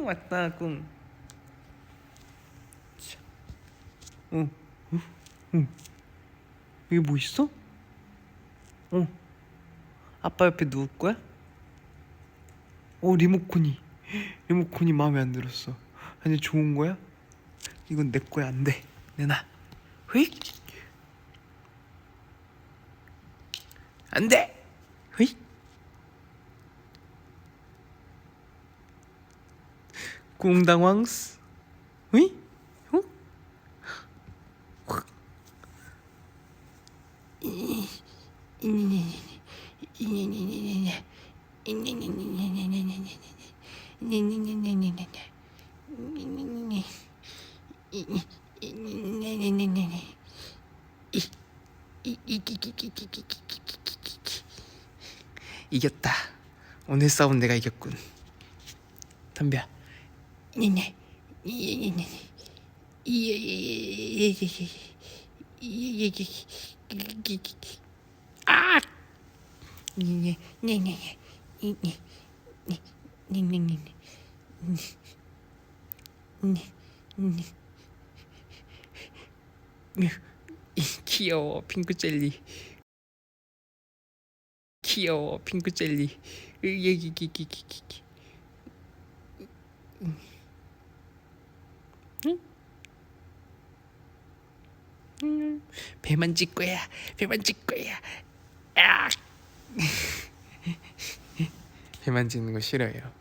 응, 왔다 꿍. 자. 응, 응, 응. 여기 뭐 있어? 어. 아빠 옆에 누울 거야? 어 리모컨이 리모컨이 마음에 안 들었어. 아니 좋은 거야? 이건 내 거야 안 돼. 내놔. 휘. 안 돼. 휘. 궁당왕스. 휘. 후. 이겼다. 오늘 싸움 내가 이겼군. 덤벼. 아! 귀여워 핑크 젤리. 귀여워 핑크 젤리. 으기기기기기 기. 음, 배만 찍 거야. 배만 찍 거야. 아! 배만 찍는 거 싫어요.